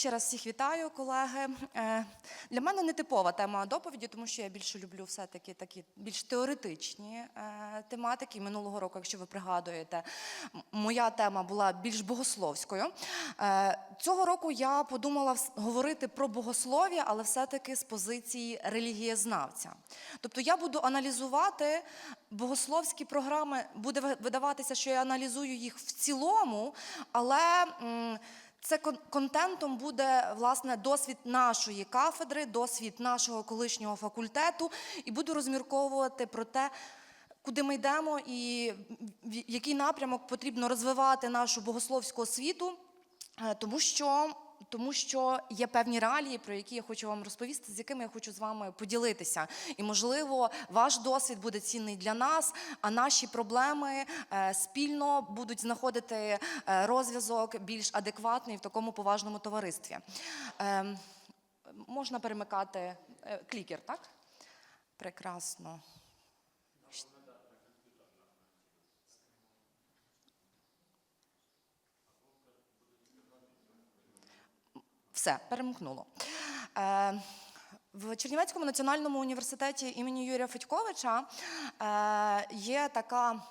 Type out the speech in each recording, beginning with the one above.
Ще раз всіх вітаю, колеги. Е, Для мене не типова тема доповіді, тому що я більше люблю все-таки такі більш теоретичні е, тематики. Минулого року, якщо ви пригадуєте, моя тема була більш богословською. Е, Цього року я подумала говорити про богослов'я, але все-таки з позиції релігієзнавця. Тобто я буду аналізувати богословські програми, буде видаватися, що я аналізую їх в цілому, але. Це кон- контентом буде власне досвід нашої кафедри, досвід нашого колишнього факультету, і буду розмірковувати про те, куди ми йдемо і в який напрямок потрібно розвивати нашу богословську освіту, е, тому що. Тому що є певні реалії, про які я хочу вам розповісти, з якими я хочу з вами поділитися. І, можливо, ваш досвід буде цінний для нас, а наші проблеми е, спільно будуть знаходити е, розв'язок більш адекватний в такому поважному товаристві. Е, Можна перемикати е, клікер, так? Прекрасно. Все, перемкнуло. Е, в Чернівецькому національному університеті імені Юрія Федьковича е, є така.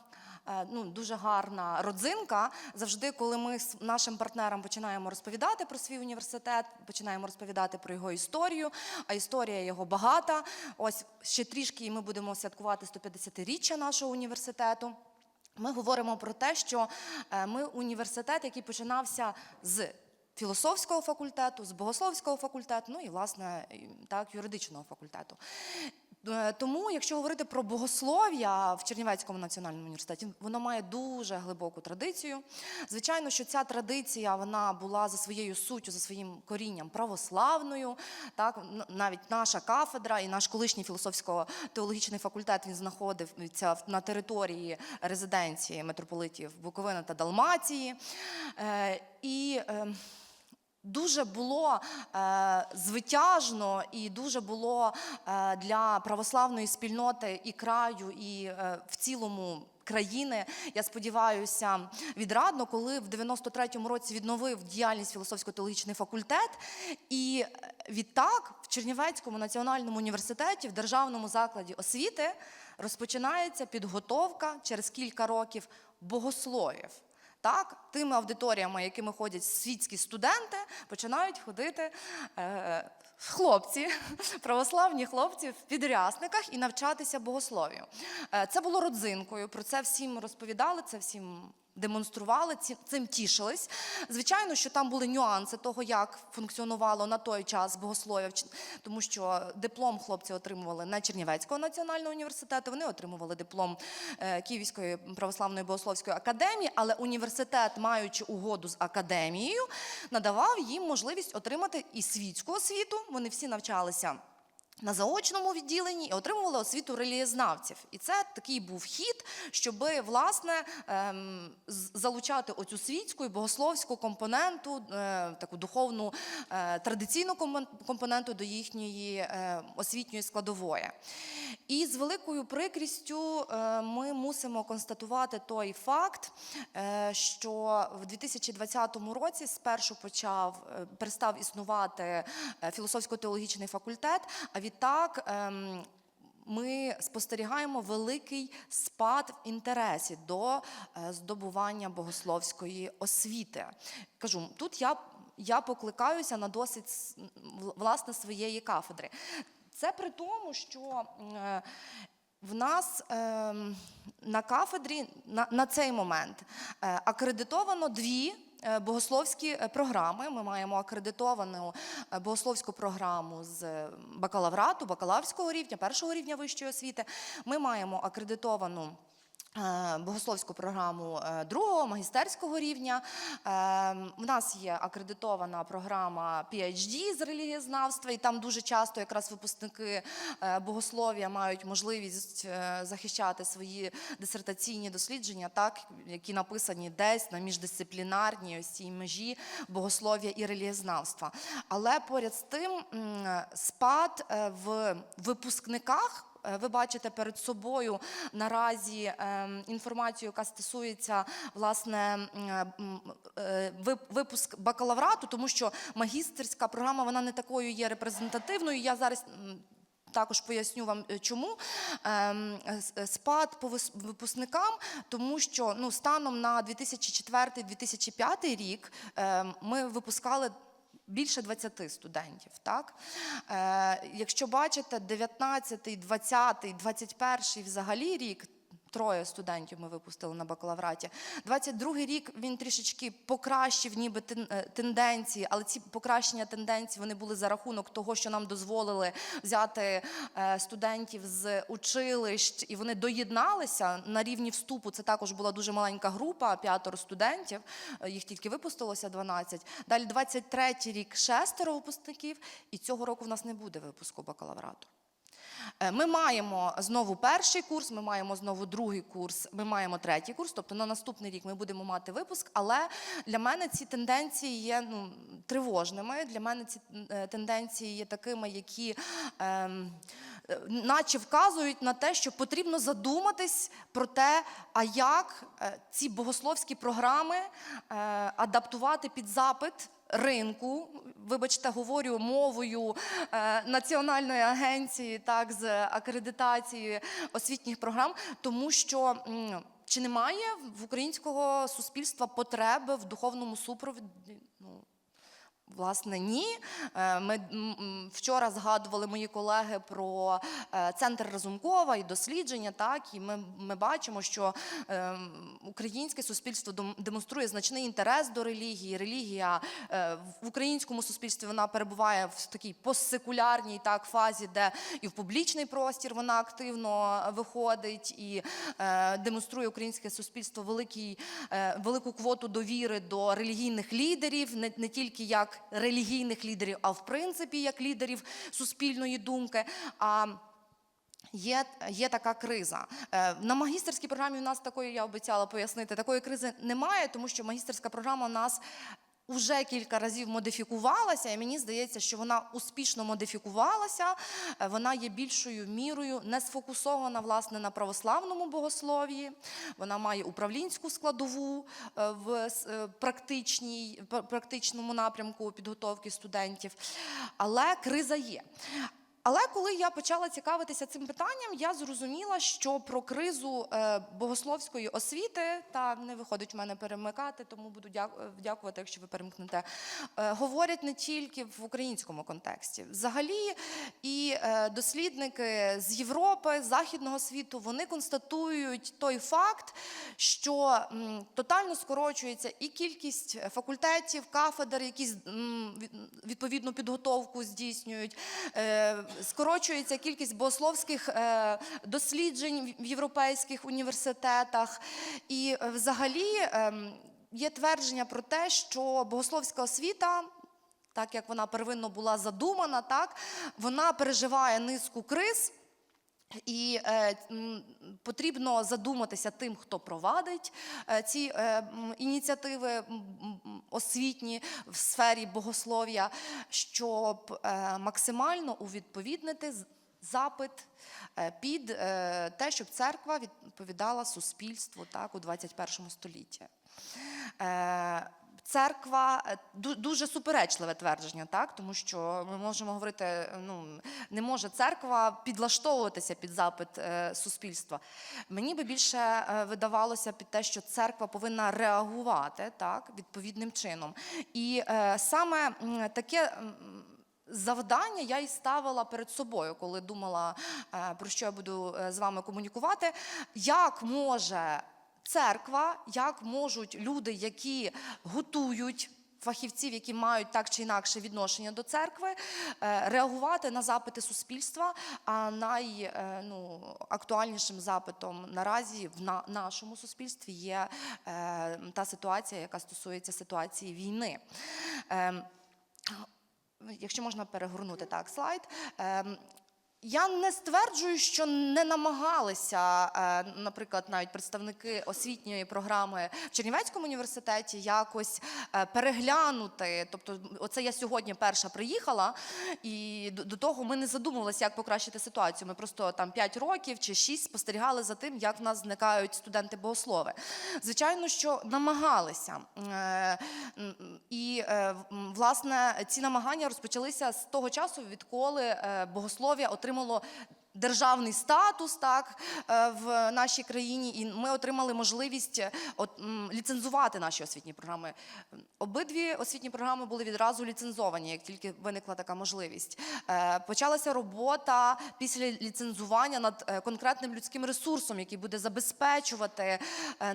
е, Ну, дуже гарна родзинка. Завжди, коли ми з нашим партнерам починаємо розповідати про свій університет, починаємо розповідати про його історію, а історія його багата. Ось ще трішки, і ми будемо святкувати 150-річчя нашого університету. Ми говоримо про те, що е, ми університет, який починався з філософського факультету, з богословського факультету, ну і власне так, юридичного факультету. Е, Тому, якщо говорити про богослов'я в Чернівецькому національному університеті, воно має дуже глибоку традицію. Звичайно, що ця традиція вона була за своєю суттю, за своїм корінням православною. Так, навіть наша кафедра і наш колишній філософсько-теологічний факультет він знаходився на території резиденції митрополитів Буковини та Далмації. Е, І е, Дуже було е, звитяжно і дуже було е, для православної спільноти і краю, і е, в цілому країни, я сподіваюся, відрадно, коли в 93-му році відновив діяльність філософсько-теологічний факультет. І е, відтак в Чернівецькому національному університеті, в державному закладі освіти, розпочинається підготовка через кілька років богословів. Так, тими аудиторіями, якими ходять світські студенти, починають ходити е, хлопці, православні хлопці в підрясниках і навчатися богослов'ю. Е, це було родзинкою. Про це всім розповідали, це всім демонстрували, цим тішились. Звичайно, що там були нюанси того, як функціонувало на той час богослов'я, тому що диплом хлопці отримували не Чернівецького національного університету, вони отримували диплом е, Київської православної богословської академії, але університет, маючи угоду з академією, надавав їм можливість отримати і світську освіту. Вони всі навчалися. На заочному відділенні і отримували освіту релієзнавців. І це такий був хід, щоб власне ем, залучати оцю світську і богословську компоненту, е, таку духовну е, традиційну компоненту до їхньої е, освітньої складової. І з великою прикрістю ми мусимо констатувати той факт, що в 2020 році спершу почав перестав існувати філософсько-теологічний факультет, а відтак. ем, Ми спостерігаємо великий спад в інтересі до е, здобування богословської освіти. Кажу, тут я, я покликаюся на досвід власне своєї кафедри. Це при тому, що е, в нас ем, на кафедрі на, на цей момент е, акредитовано дві. Е, Богословські е, програми. Ми маємо акредитовану е, богословську програму з бакалаврату, бакалаврського рівня, першого рівня вищої освіти. Ми маємо акредитовану богословську програму е, другого магістерського рівня. Е, У нас є акредитована програма PhD з релігієзнавства, і там дуже часто якраз випускники е, богослов'я мають можливість е, захищати свої дисертаційні дослідження, так які написані десь на міждисциплінарній ось межі богослов'я і релігієзнавства. Але поряд з тим спад е, в випускниках е, ви бачите перед собою наразі ем, інформацію, яка стосується власне е, вип- випуск бакалаврату, тому що магістерська програма вона не такою є репрезентативною. Я зараз. також поясню вам е, чому Ем, е, спад по випускникам, тому що ну станом на 2004-2005 рік ем, ми випускали. Більше 20 студентів, так? Е, якщо бачите, 19, 20, 21 взагалі рік, троє студентів ми випустили на бакалавраті. 22 рік він трішечки покращив ніби е, тенденції, але ці покращення тенденцій вони були за рахунок того, що нам дозволили взяти е, студентів з училищ, і вони доєдналися на рівні вступу. Це також була дуже маленька група, п'ятеро студентів. е, Їх тільки випустилося 12. Далі 23 рік шестеро випускників, і цього року в нас не буде випуску бакалаврату. Е, Ми маємо знову перший курс, ми маємо знову другий курс, ми маємо третій курс. Тобто на наступний рік ми будемо мати випуск. Але для мене ці тенденції є ну, тривожними. Для мене ці е, тенденції є такими, які. ем, е, Наче вказують на те, що потрібно задуматись про те, а як ці богословські програми адаптувати під запит ринку, вибачте, говорю мовою е, національної агенції, так з акредитації освітніх програм, тому що. Чи немає в українського суспільства потреби в духовному супроводі? Ну, Власне, ні. Е, Ми вчора згадували мої колеги про е, центр Разумкова і дослідження. Так, і ми, ми бачимо, що е, українське суспільство дем- демонструє значний інтерес до релігії. Релігія в українському суспільстві вона перебуває в такій постсекулярній так фазі, де і в публічний простір вона активно виходить і демонструє українське суспільство великий, велику квоту довіри до релігійних лідерів, не, не тільки як релігійних лідерів, а в принципі як лідерів суспільної думки. А Є, є така криза. Е, На магістерській програмі у нас такої, я обіцяла пояснити, такої кризи немає, тому що магістерська програма у нас вже кілька разів модифікувалася, і мені здається, що вона успішно модифікувалася. Е, Вона є більшою мірою не сфокусована власне на православному богослов'ї. Вона має управлінську складову е, в е, практичній, практичному напрямку підготовки студентів. Але криза є. Але коли я почала цікавитися цим питанням, я зрозуміла, що про кризу е, богословської освіти та не виходить в мене перемикати, тому буду дяк- дякувати, якщо ви перемкнете. е, говорять не тільки в українському контексті. Взагалі, і е, дослідники з Європи, західного світу, вони констатують той факт, що тотально скорочується і кількість факультетів, кафедр, які відповідну підготовку здійснюють. Скорочується кількість богословських е, досліджень в європейських університетах. І е, взагалі ем, є твердження про те, що богословська освіта. Так як вона первинно була задумана, так вона переживає низку криз, і е, потрібно задуматися тим, хто провадить е, ці е, ініціативи освітні в сфері богослов'я, щоб е, максимально увідповіднити запит е, під е, те, щоб церква відповідала суспільству так, у 21 столітті. Е, Церква е, дуже суперечливе твердження, так тому що ми можемо говорити, ну не може церква підлаштовуватися під запит е, суспільства. Мені би більше е, видавалося під те, що церква повинна реагувати так відповідним чином. І саме таке. Завдання я і ставила перед собою, коли думала, про що я буду з вами комунікувати. Як може церква, як можуть люди, які готують фахівців, які мають так чи інакше відношення до церкви, е, реагувати на запити суспільства. А найактуальнішим запитом наразі в на- нашому суспільстві є е, та ситуація, яка стосується ситуації війни. Ем, Якщо можна перегорнути так слайд. Я не стверджую, що не намагалися, е, наприклад, навіть представники освітньої програми в Чернівецькому університеті якось е, переглянути. Тобто, оце я сьогодні перша приїхала, і до, того ми не задумувалися, як покращити ситуацію. Ми просто там 5 років чи 6 спостерігали за тим, як в нас зникають студенти-богослови. Звичайно, що намагалися. Е, І власне ці намагання розпочалися з того часу, відколи богослов'я отримало. Державний статус так е, в нашій країні, і ми отримали можливість е, ліцензувати наші освітні програми. Обидві освітні програми були відразу ліцензовані, як тільки виникла така можливість. Е, Почалася робота після ліцензування над конкретним людським ресурсом, який буде забезпечувати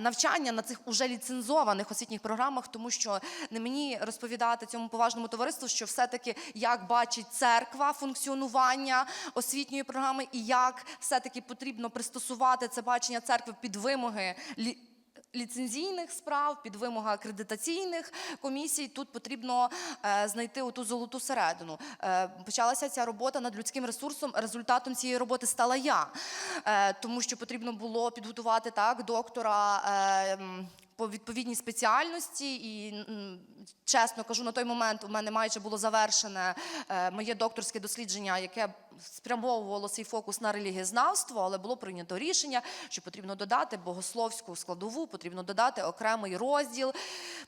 навчання на цих уже ліцензованих освітніх програмах, тому що не мені розповідати цьому поважному товариству, що все-таки як бачить церква функціонування освітньої програми, і як все-таки потрібно пристосувати це бачення церкви під вимоги. Ліцензійних справ під вимоги акредитаційних комісій тут потрібно е, знайти оту золоту середину. Е, почалася ця робота над людським ресурсом. Результатом цієї роботи стала я, е, тому що потрібно було підготувати так доктора. По відповідній спеціальності, і чесно кажу, на той момент у мене майже було завершене е, моє докторське дослідження, яке спрямовувало свій фокус на релігієзнавство, але було прийнято рішення, що потрібно додати богословську складову, потрібно додати окремий розділ,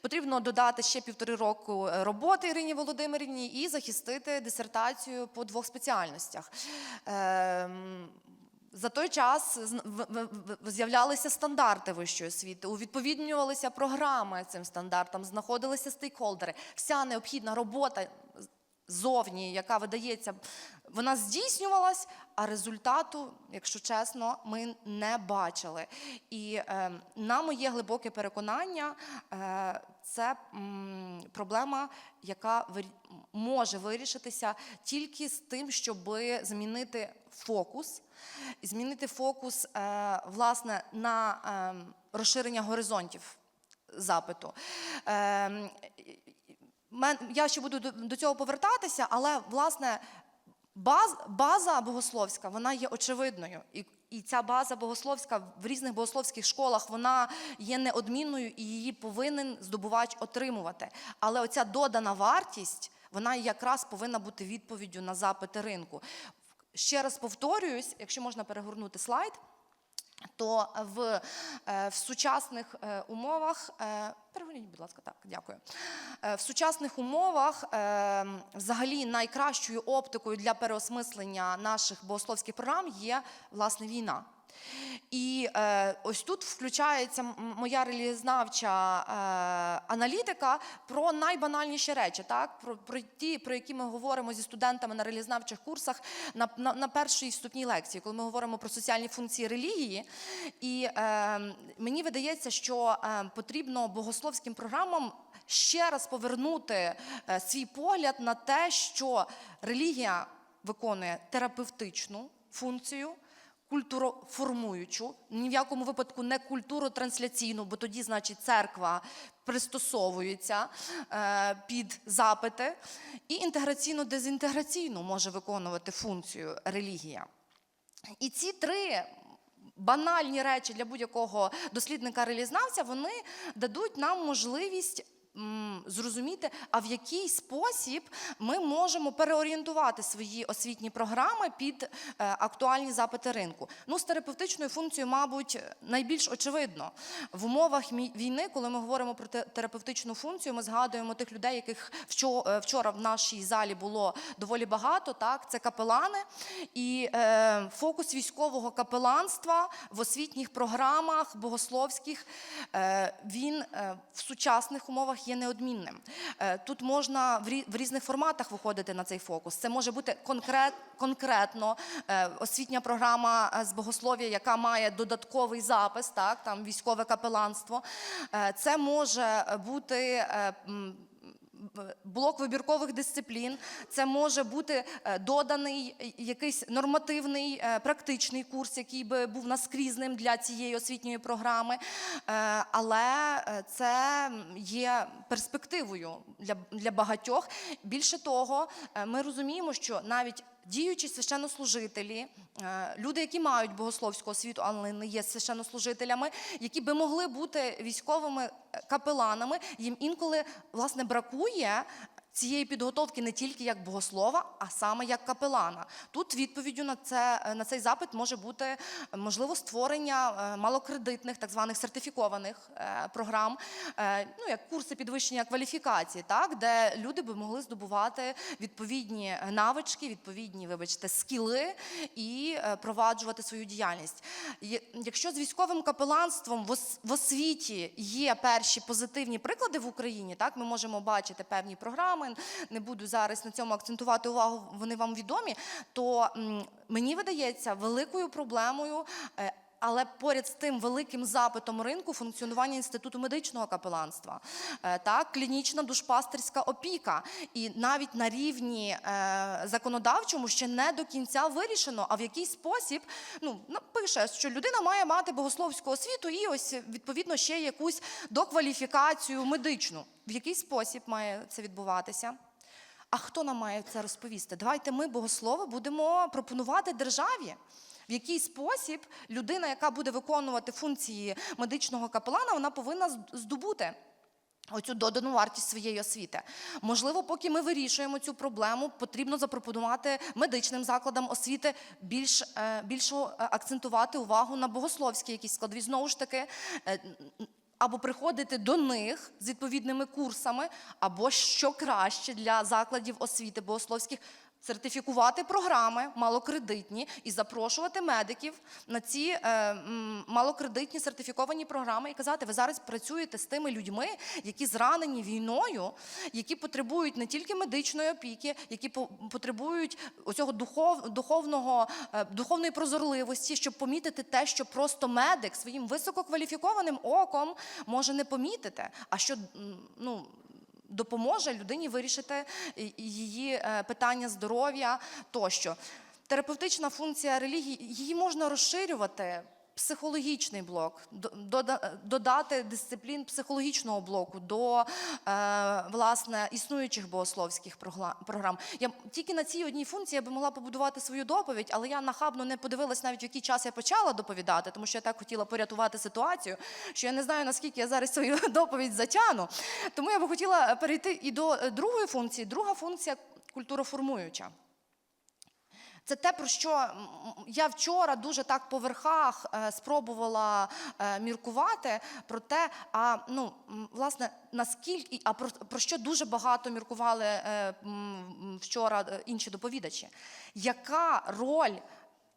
потрібно додати ще півтори року е, роботи Ірині Володимирівні і захистити дисертацію по двох спеціальностях. За той час з'являлися стандарти вищої освіти, увідповіднювалися програми цим стандартам, знаходилися стейкхолдери. Вся необхідна робота зовні, яка видається, вона здійснювалась, а результату, якщо чесно, ми не бачили. І е, на моє глибоке переконання, е, це м, проблема, яка вирі- може вирішитися тільки з тим, щоб змінити фокус, змінити фокус е, власне на е, розширення горизонтів запиту. Е, я ще буду до, цього повертатися, але власне баз, база богословська вона є очевидною. І, і ця база богословська в різних богословських школах вона є неодмінною і її повинен здобувач отримувати. Але оця додана вартість вона якраз повинна бути відповіддю на запити ринку. Ще раз повторююсь, якщо можна перегорнути слайд то в, е, в сучасних е, умовах, перегоніть, будь ласка, так, дякую. Е, В сучасних умовах е, взагалі найкращою оптикою для переосмислення наших богословських програм є власне війна. І е, ось тут включається моя релігієзнавча е, аналітика про найбанальніші речі, так? Про, про ті, про які ми говоримо зі студентами на релігієзнавчих курсах на, на, на першій вступній лекції, коли ми говоримо про соціальні функції релігії. І е, мені видається, що е, потрібно богословським програмам ще раз повернути е, свій погляд на те, що релігія виконує терапевтичну функцію культуроформуючу, ні в якому випадку не культуротрансляційну, бо тоді, значить, церква пристосовується е, під запити, і інтеграційно-дезінтеграційну може виконувати функцію релігія. І ці три банальні речі для будь-якого дослідника релізнавця вони дадуть нам можливість. Зрозуміти, а в який спосіб ми можемо переорієнтувати свої освітні програми під е, актуальні запити ринку. Ну, з терапевтичною функцією, мабуть, найбільш очевидно. В умовах війни, коли ми говоримо про терапевтичну функцію, ми згадуємо тих людей, яких е, вчора в нашій залі було доволі багато. Так, це капелани і е, фокус військового капеланства в освітніх програмах богословських е, він е, в сучасних умовах є неодмінним. Е, тут можна в, різних форматах виходити на цей фокус. Це може бути конкрет, конкретно е, освітня програма е, з богослов'я, яка має додатковий запис, так там військове капеланство. Це може бути. Блок вибіркових дисциплін, це може бути е, доданий е, якийсь нормативний е, практичний курс, який би був наскрізним для цієї освітньої програми. Але це є перспективою для, багатьох. Більше того, ми розуміємо, що навіть діючі священнослужителі, е, люди, які мають богословську освіту, але не є священнослужителями, які би могли бути військовими е, капеланами, їм інколи власне бракує. Цієї підготовки не тільки як богослова, а саме як капелана. Тут відповіддю на це на цей запит може бути е, можливо створення е, малокредитних, так званих сертифікованих е, програм, е, ну як курси підвищення кваліфікації, так де люди би могли здобувати відповідні навички, відповідні, вибачте, скіли і е, проваджувати свою діяльність. Якщо з військовим капеланством в освіті є перші позитивні приклади в Україні, так ми можемо бачити певні програми. Не буду зараз на цьому акцентувати увагу, вони вам відомі. То мені видається великою проблемою. Але поряд з тим великим запитом ринку функціонування інституту медичного капеланства, е, так, клінічна душпастерська опіка. І навіть на рівні е, законодавчому ще не до кінця вирішено, а в який спосіб ну, пише, що людина має мати богословську освіту і ось відповідно ще якусь докваліфікацію медичну. В який спосіб має це відбуватися? А хто нам має це розповісти? Давайте ми, богослови, будемо пропонувати державі. В який спосіб людина, яка буде виконувати функції медичного капелана, вона повинна здобути оцю додану вартість своєї освіти. Можливо, поки ми вирішуємо цю проблему, потрібно запропонувати медичним закладам освіти більш, е, більше акцентувати увагу на богословські якісь складові. Знову ж таки, е, або приходити до них з відповідними курсами, або що краще для закладів освіти богословських. Сертифікувати програми малокредитні і запрошувати медиків на ці е, малокредитні сертифіковані програми і казати, ви зараз працюєте з тими людьми, які зранені війною, які потребують не тільки медичної опіки, які по- потребують оцього духов, духовного, е, духовної прозорливості, щоб помітити те, що просто медик своїм висококваліфікованим оком може не помітити, а що ну допоможе людині вирішити і її е, питання здоров'я тощо. Терапевтична функція релігії її можна розширювати. Психологічний блок, додати дисциплін психологічного блоку до е, власне існуючих богословських програм. Я тільки на цій одній функції я би могла побудувати свою доповідь, але я нахабно не подивилась навіть в який час я почала доповідати, тому що я так хотіла порятувати ситуацію, що я не знаю наскільки я зараз свою доповідь затягну. Тому я би хотіла перейти і до е, другої функції. Друга функція культуроформуюча. Це те, про що я вчора дуже так по верхах е, спробувала е, міркувати про те, а ну власне наскільки, а про, про що дуже багато міркували е, вчора інші доповідачі. Яка роль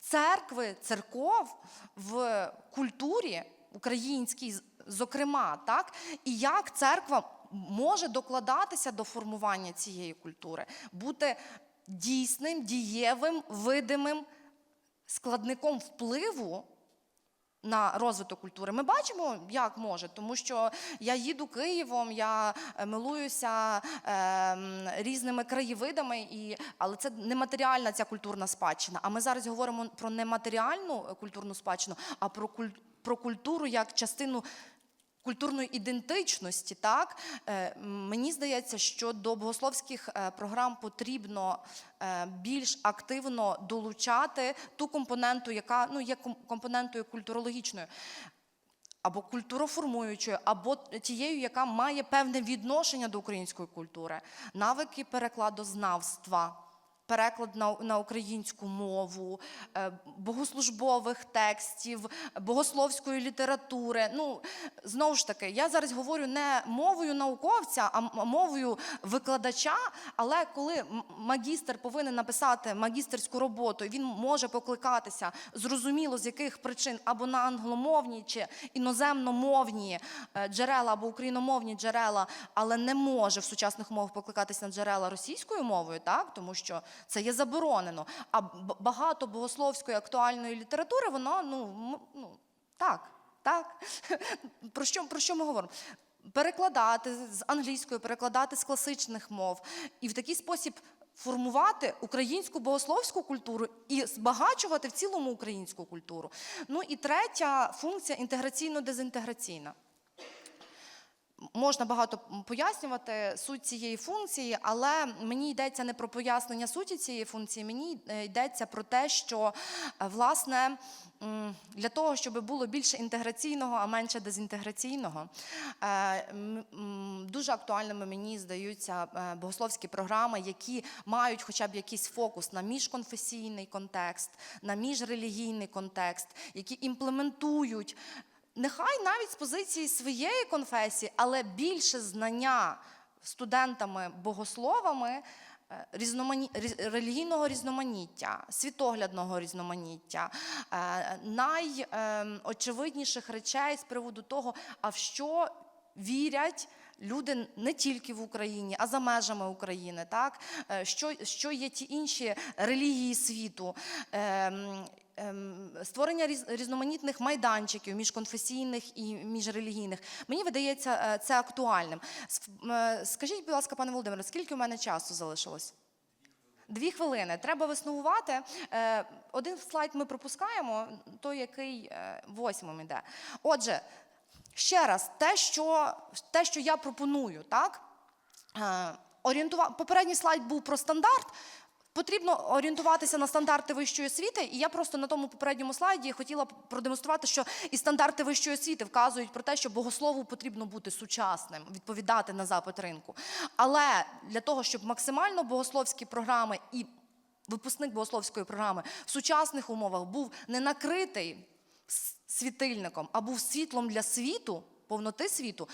церкви, церков в культурі українській, зокрема, так, і як церква може докладатися до формування цієї культури, бути дійсним, дієвим, видимим складником впливу на розвиток культури. Ми бачимо, як може, тому що я їду Києвом, я е, милуюся е, різними краєвидами, і, але це нематеріальна ця культурна спадщина. А ми зараз говоримо про нематеріальну культурну спадщину, а про, куль, про культуру як частину. Культурної ідентичності, так? Е, мені здається, що до богословських е, програм потрібно е, більш активно долучати ту компоненту, яка ну є ком- компонентою культурологічною. Або культуроформуючою, або тією, яка має певне відношення до української культури, навики перекладознавства, переклад на, на українську мову, е, богослужбових текстів, богословської літератури. Ну, знову ж таки, я зараз говорю не мовою науковця, а мовою викладача. Але коли магістр повинен написати магістерську роботу, він може покликатися зрозуміло з яких причин або на англомовні чи іноземномовні е, джерела або україномовні джерела, але не може в сучасних умовах покликатися на джерела російською мовою, так тому що це є заборонено. А багато богословської актуальної літератури, воно ну, ну так, так. Про що, про що ми говоримо? Перекладати з англійської, перекладати з класичних мов і в такий спосіб формувати українську богословську культуру і збагачувати в цілому українську культуру. Ну і третя функція інтеграційно-дезінтеграційна. Можна багато пояснювати суть цієї функції, але мені йдеться не про пояснення суті цієї функції, мені е, йдеться про те, що е, власне для того, щоб було більше інтеграційного, а менше дезінтеграційного, е, дуже актуальними мені здаються богословські програми, які мають хоча б якийсь фокус на міжконфесійний контекст, на міжрелігійний контекст, які імплементують нехай навіть з позиції своєї конфесії, але більше знання студентами-богословами е, різномані... релігійного різноманіття, світоглядного різноманіття, е, найочевидніших речей з приводу того, а в що вірять. Люди не тільки в Україні, а за межами України, так Е, що, що є ті інші релігії світу, Ем, ем, створення різноманітних майданчиків міжконфесійних і міжрелігійних. Мені видається е, це актуальним. Е, Скажіть, будь ласка, пане Володимире, скільки у мене часу залишилось? Дві хвилини. Треба висновувати. Е, Один слайд ми пропускаємо, той, який восьмим іде. Отже, ще раз, те, що, те, що я пропоную, так? Орієнтува... Попередній слайд був про стандарт. Потрібно орієнтуватися на стандарти вищої освіти, і я просто на тому попередньому слайді хотіла продемонструвати, що і стандарти вищої освіти вказують про те, що богослову потрібно бути сучасним, відповідати на запит ринку. Але для того, щоб максимально богословські програми і випускник богословської програми в сучасних умовах був не накритий світильником, а був світлом для світу, повноти світу.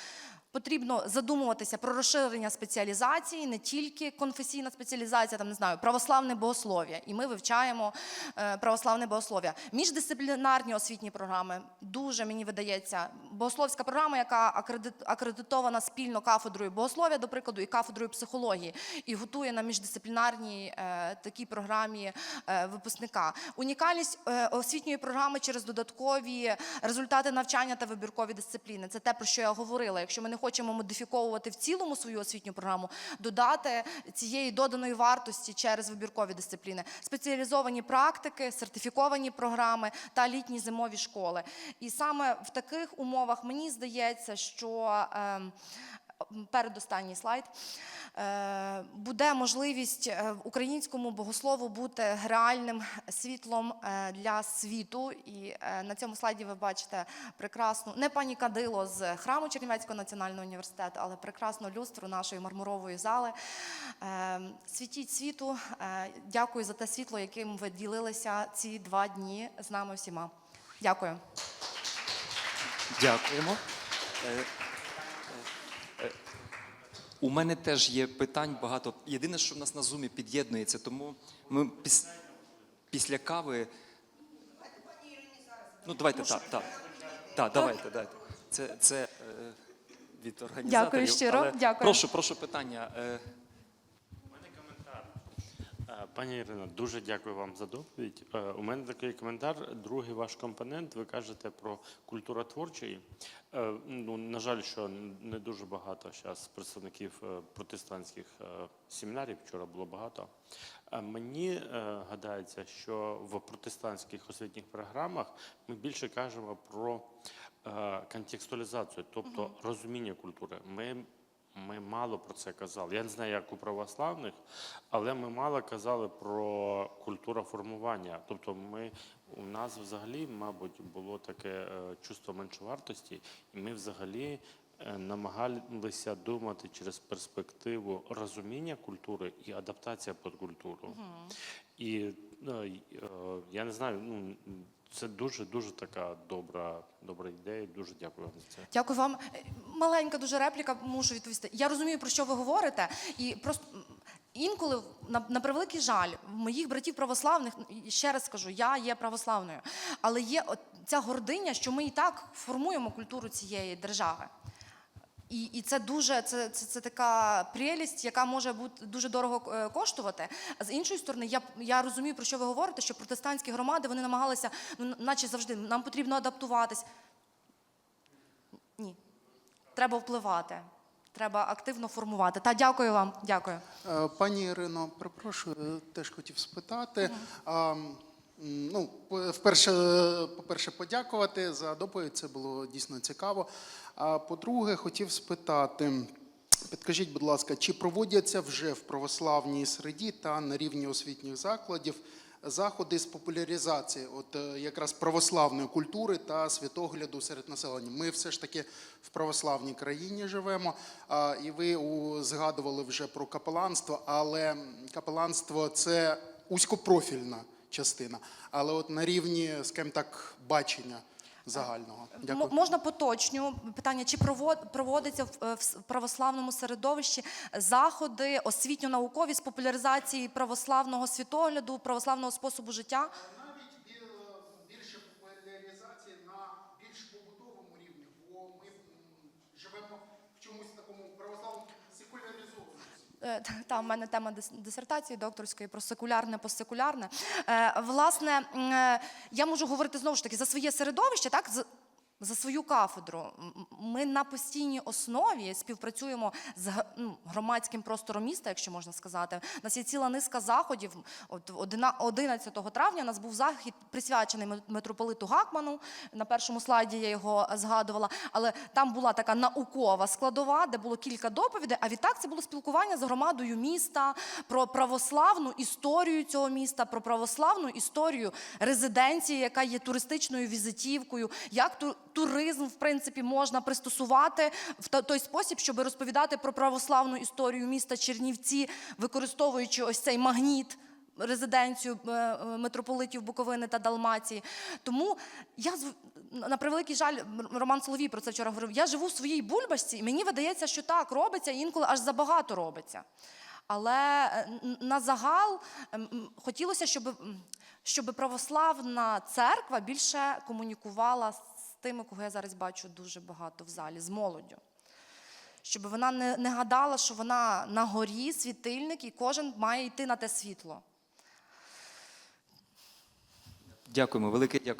Потрібно задумуватися про розширення спеціалізації, не тільки конфесійна спеціалізація, там не знаю, православне богослов'я. І ми вивчаємо е, православне богослов'я. Міждисциплінарні освітні програми дуже мені видається. Богословська програма, яка акредит- акредитована спільно кафедрою богослов'я, до прикладу, і кафедрою психології, і готує на міждисциплінарній е, такій програмі е, випускника. Унікальність освітньої програми через додаткові результати навчання та вибіркові дисципліни. Це те, про що я говорила. Якщо ми не хочемо модифіковувати в цілому свою освітню програму, додати цієї доданої вартості через вибіркові дисципліни, спеціалізовані практики, сертифіковані програми та літні зимові школи. І саме в таких умовах мені здається, що ем, передостанній слайд. Е, Буде можливість е, українському богослову бути реальним світлом е, для світу. І на цьому слайді ви бачите прекрасну не пані Кадило з храму Чернівецького національного університету, але прекрасну люстру нашої мармурової зали. Світіть світу. Дякую за те світло, яким ви ділилися ці два дні з нами всіма. Дякую. Дякуємо. Е, е, е, У мене теж є питань багато. Єдине, що в нас на зумі під'єднується, тому ми піс... після кави. Ну, давайте так, так. Так, давайте, давайте. Це, це е, від організаторів. Дякую щиро, але дякую. Прошу, прошу питання. Пані Ірино, дуже дякую вам за доповідь. Е, У мене такий коментар. Другий ваш компонент. Ви кажете про культуротворчий. Е, Ну, на жаль, що не дуже багато зараз представників е, протестантських семінарів. Вчора було багато. Мені гадається, що в протестантських освітніх програмах ми більше кажемо про контекстуалізацію, тобто розуміння культури. Ми ми мало про це казали. Я не знаю, як у православних, але ми мало казали про культуру формування. Тобто, ми у нас взагалі, мабуть, було таке е, чувство меншовартості, і ми взагалі е, намагалися думати через перспективу розуміння культури і адаптація під культуру. І е, е, я не знаю, ну це дуже дуже така добра, добра ідея. Дуже дякую вам за це. Дякую вам. Е, Маленька дуже репліка, мушу відповісти. Я розумію, про що ви говорите, і просто інколи, на, на превеликий жаль, моїх братів православних, ще раз скажу, я є православною, але є от ця гординя, що ми і так формуємо культуру цієї держави. І, і це дуже це, це, це така прелість, яка може бути дуже дорого е, коштувати. А з іншої сторони, я, я розумію, про що ви говорите, що протестантські громади вони намагалися, ну наче завжди, нам потрібно адаптуватись. Ні. Треба впливати. Треба активно формувати. Та дякую вам. Дякую. Е, Пані Ірино, перепрошую, теж хотів спитати. М, Ну, вперше, по-перше, подякувати за доповідь. Це було дійсно цікаво. А по-друге, хотів спитати. Підкажіть, будь ласка, чи проводяться вже в православній середі та на рівні освітніх закладів заходи з популяризації от е, якраз православної культури та світогляду серед населення? Ми все ж таки в православній країні живемо, і ви згадували вже про капеланство, але капеланство це узькопрофільна частина. Але от на рівні, скажімо так, бачення загального. Дякую. Можна поточню питання, чи провод- проводиться в, е, в православному середовищі заходи освітньо-наукові з популяризації православного світогляду, православного способу життя? Навіть більше популяризації на більш побутовому рівні, бо ми живемо в чомусь такому православному секуляризованому. Е, т- Та, в мене тема дис- дисертації докторської про секулярне, постсекулярне. Е, Власне, е, я можу говорити знову ж таки за своє середовище, так, за свою кафедру. Ми на постійній основі співпрацюємо з ну, громадським простором міста, якщо можна сказати. У нас є ціла низка заходів. От одина- 11 травня у нас був захід присвячений митрополиту Гакману. На першому слайді я його згадувала. Але там була така наукова складова, де було кілька доповідей. А відтак це було спілкування з громадою міста про православну історію цього міста, про православну історію резиденції, яка є туристичною візитівкою, як ту- туризм, в принципі, можна пристосувати в той спосіб, щоб розповідати про православну історію міста Чернівці, використовуючи ось цей магніт. Резиденцію е, е, митрополитів Буковини та Далмації. Тому я на превеликий жаль, Роман Соловій про це вчора говорив. Я живу в своїй бульбашці, і мені видається, що так робиться, інколи аж забагато робиться. Але е, на загал ем, хотілося, щоб, щоб православна церква більше комунікувала з тими, кого я зараз бачу дуже багато в залі, з молоддю. Щоб вона не, не гадала, що вона на горі світильник, і кожен має йти на те світло. Дякуємо, велике дякуємо.